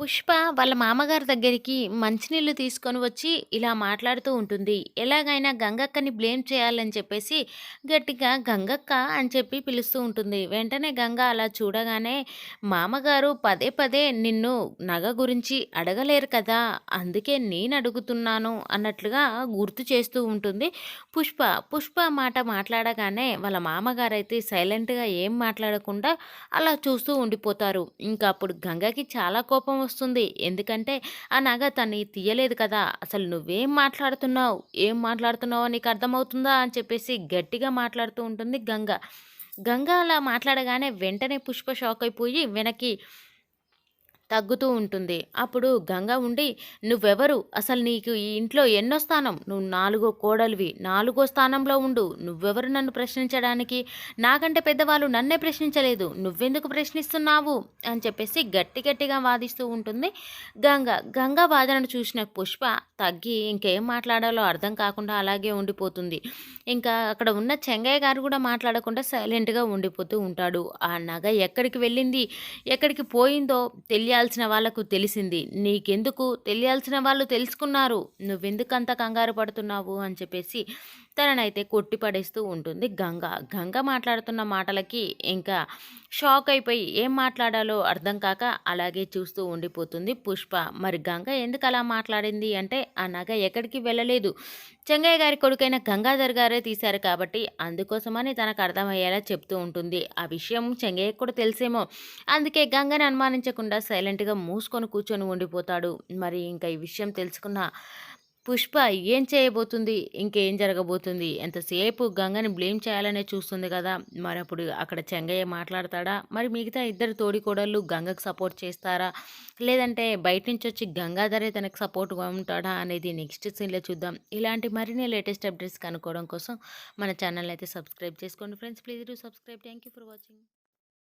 పుష్ప వాళ్ళ మామగారి దగ్గరికి మంచినీళ్ళు తీసుకొని వచ్చి ఇలా మాట్లాడుతూ ఉంటుంది. ఎలాగైనా గంగక్కని బ్లేమ్ చేయాలని చెప్పేసి గట్టిగా గంగక్క అని చెప్పి పిలుస్తూ ఉంటుంది. వెంటనే గంగ అలా చూడగానే మామగారు పదే పదే నిన్ను నగ గురించి అడగలేరు కదా అందుకే నేను అడుగుతున్నాను అన్నట్లుగా గుర్తు చేస్తూ ఉంటుంది. పుష్ప పుష్ప మాట మాట్లాడగానే వాళ్ళ మామగారు అయితే సైలెంట్గా ఏం మాట్లాడకుండా అలా చూస్తూ ఉండిపోతారు. ఇంకా అప్పుడు గంగకి చాలా కోపం వస్తుంది. ఎందుకంటే ఆ నగ తన్ని తీయలేదు కదా. అసలు నువ్వేం మాట్లాడుతున్నావు? ఏం మాట్లాడుతున్నావో నీకు అర్థమవుతుందా? అని చెప్పేసి గట్టిగా మాట్లాడుతూ ఉంటుంది గంగ. గంగ అలా మాట్లాడగానే వెంటనే పుష్ప షాక్ అయిపోయి వెనక్కి తగ్గుతూ ఉంటుంది. అప్పుడు గంగ ఉండి నువ్వెవరు? అసలు నీకు ఈ ఇంట్లో ఎన్నో స్థానం నువ్వు నాలుగో కోడలివి. నాలుగో స్థానంలో ఉండు. నువ్వెవరు నన్ను ప్రశ్నించడానికి? నాకంటే పెద్దవాళ్ళు నన్నే ప్రశ్నించలేదు. నువ్వెందుకు ప్రశ్నిస్తున్నావు? అని చెప్పేసి గట్టి గట్టిగా వాదిస్తూ ఉంటుంది గంగ. గంగ వాదనను చూసిన పుష్ప తగ్గి ఇంకేం మాట్లాడాలో అర్థం కాకుండా అలాగే ఉండిపోతుంది. ఇంకా అక్కడ ఉన్న చెంగయ్య గారు కూడా మాట్లాడకుండా సైలెంట్గా ఉండిపోతూ ఉంటాడు. ఆ నగ ఎక్కడికి వెళ్ళింది? ఎక్కడికి పోయిందో తెలియ తెలియాల్సిన వాళ్ళకు తెలిసింది. నీకెందుకు? తెలియాల్సిన వాళ్ళు తెలుసుకున్నారు. నువ్వెందుకంత కంగారు పడుతున్నావు? అని చెప్పేసి తననైతే కొట్టి పడేస్తూ ఉంటుంది గంగ. గంగ మాట్లాడుతున్న మాటలకి ఇంకా షాక్ అయిపోయి ఏం మాట్లాడాలో అర్థం కాక అలాగే చూస్తూ ఉండిపోతుంది పుష్ప. మరి గంగ ఎందుకు అలా మాట్లాడింది అంటే ఆ నగ ఎక్కడికి వెళ్ళలేదు. చెంగయ్య గారి కొడుకైన గంగాధర్ గారే తీశారు కాబట్టి అందుకోసమని తనకు అర్థమయ్యేలా చెప్తూ ఉంటుంది. ఆ విషయం చెంగయ్య కూడా తెలిసేమో. అందుకే గంగని అనుమానించకుండా సైలెంట్గా మూసుకొని కూర్చొని ఉండిపోతాడు. మరి ఇంకా ఈ విషయం తెలుసుకున్న పుష్ప ఏం చేయబోతుంది? ఇంకేం జరగబోతుంది? ఎంతసేపు గంగని బ్లేమ్ చేయాలనే చూస్తుంది కదా? మరి అప్పుడు అక్కడ చెంగయ్య మాట్లాడతాడా? మరి మిగతా ఇద్దరు తోడికోడళ్ళు గంగకు సపోర్ట్ చేస్తారా? లేదంటే బయట నుంచి వచ్చి గంగాధరే తనకు సపోర్ట్గా ఉంటాడా అనేది నెక్స్ట్ సీన్లో చూద్దాం. ఇలాంటి మరిన్ని లేటెస్ట్ అప్డేట్స్ కనుక్కోవడం కోసం మన ఛానల్ అయితే సబ్స్క్రైబ్ చేసుకోండి friends. Please do subscribe. Thank you for watching.